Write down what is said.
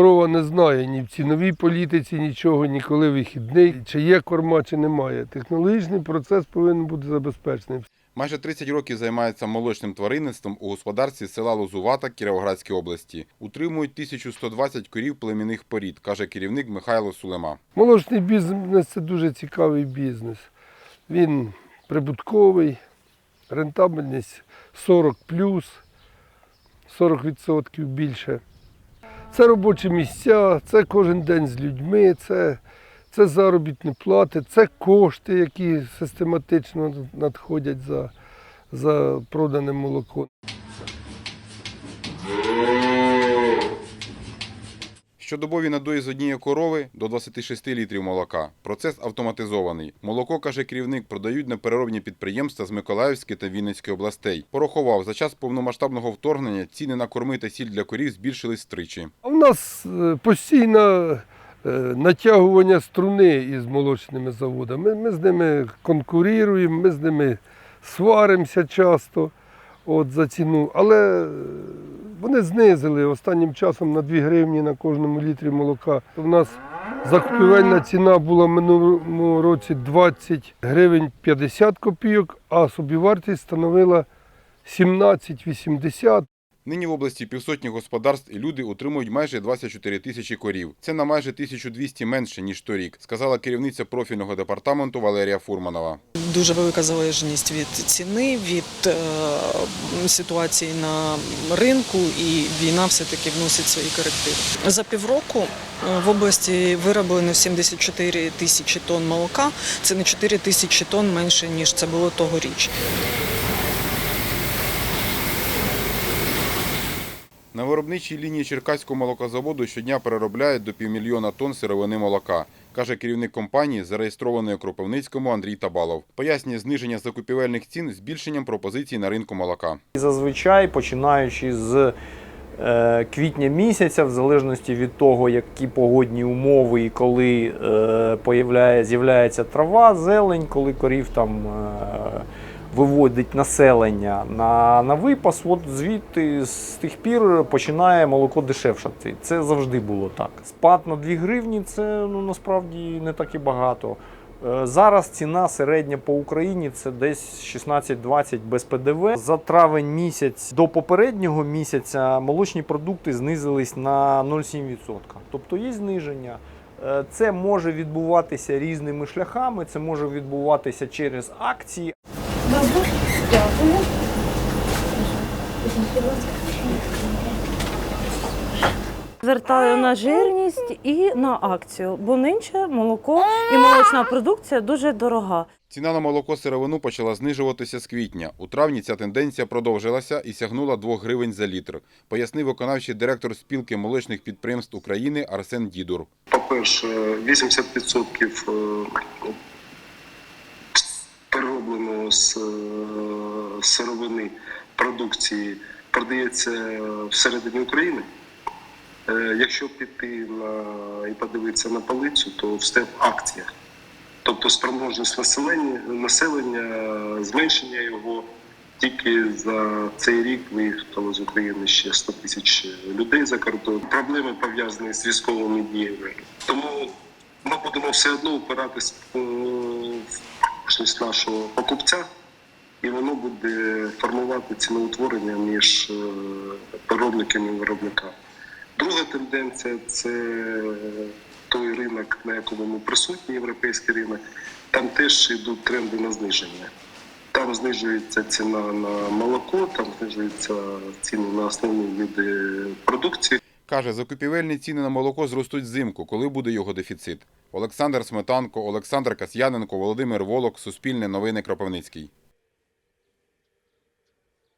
корова не знає ні в ціновій політиці нічого, ні коли вихідний, чи є корма, чи немає. Технологічний процес повинен бути забезпечений. Майже 30 років займається молочним тваринництвом у господарстві села Лозувата Кіровоградської області. Утримують 1120 корів племінних порід, каже керівник Михайло Сулема. Молочний бізнес це дуже цікавий бізнес. Він прибутковий, рентабельність 40 40% більше. Це робочі місця, це кожен день з людьми, це, це заробітні плати, це кошти, які систематично надходять за, за продане молоко. Щодобові надої з однієї корови до 26 літрів молока. Процес автоматизований. Молоко, каже керівник, продають на переробні підприємства з Миколаївської та Вінницької областей. Порахував, за час повномасштабного вторгнення ціни на корми та сіль для корів збільшились втричі. А в нас е, постійно е, натягування струни із молочними заводами. Ми з ними конкуруємо, ми з ними сваримося часто от, за ціну. Але е, вони знизили останнім часом на 2 гривні на кожному літрі молока. У нас закупівельна ціна була минулому році 20 гривень 50 копійок, а собівартість становила 17,80. Нині в області півсотні господарств і люди утримують майже 24 тисячі корів. Це на майже 1200 менше, ніж торік, сказала керівниця профільного департаменту Валерія Фурманова. Дуже велика залежність від ціни, від е, ситуації на ринку, і війна все-таки вносить свої корективи. За півроку е, в області вироблено 74 тисячі тонн молока. Це на 4 тисячі тонн менше, ніж це було тогоріч. Виробничій лінії Черкаського молокозаводу щодня переробляють до півмільйона тонн сировини молока, каже керівник компанії, зареєстрованої у Кропивницькому Андрій Табалов. Пояснює зниження закупівельних цін збільшенням пропозицій на ринку молока. Зазвичай, починаючи з е, квітня місяця, в залежності від того, які погодні умови і коли е, з'являється трава, зелень, коли корів там е, виводить населення на, на випас, от звідти з тих пір починає молоко дешевшати. Це завжди було так. Спад на 2 гривні це ну, насправді не так і багато. Е, Зараз ціна середня по Україні це десь 16-20 без ПДВ. За травень місяць до попереднього місяця молочні продукти знизились на 0,7%. Тобто є зниження. Е, Це може відбуватися різними шляхами. Це може відбуватися через акції, Добре, дякую. Звертаю на жирність і на акцію, бо нинче молоко і молочна продукція дуже дорога. Ціна на молоко сировину почала знижуватися з квітня. У травні ця тенденція продовжилася і сягнула 2 гривень за літр, пояснив виконавчий директор спілки молочних підприємств України Арсен Дідур. По-перше, 80% е, переробленого з е, сировини продукції продається всередині України. Е, Якщо піти на і подивитися на полицю, то все в акціях. Тобто спроможність населення, населення, зменшення його тільки за цей рік виїхало з України ще 100 тисяч людей за кордон. Проблеми пов'язані з військовими діями. Тому ми будемо все одно опиратись е, щось нашого покупця, і воно буде формувати ціноутворення між переробниками і виробниками. Друга тенденція це той ринок, на якому ми присутні, європейський ринок. Там теж йдуть тренди на зниження. Там знижується ціна на молоко, там знижуються ціни на основні види продукції. Каже, закупівельні ціни на молоко зростуть взимку, коли буде його дефіцит. Олександр Сметанко, Олександр Касьяненко, Володимир Волок, Суспільне новини Кропивницький.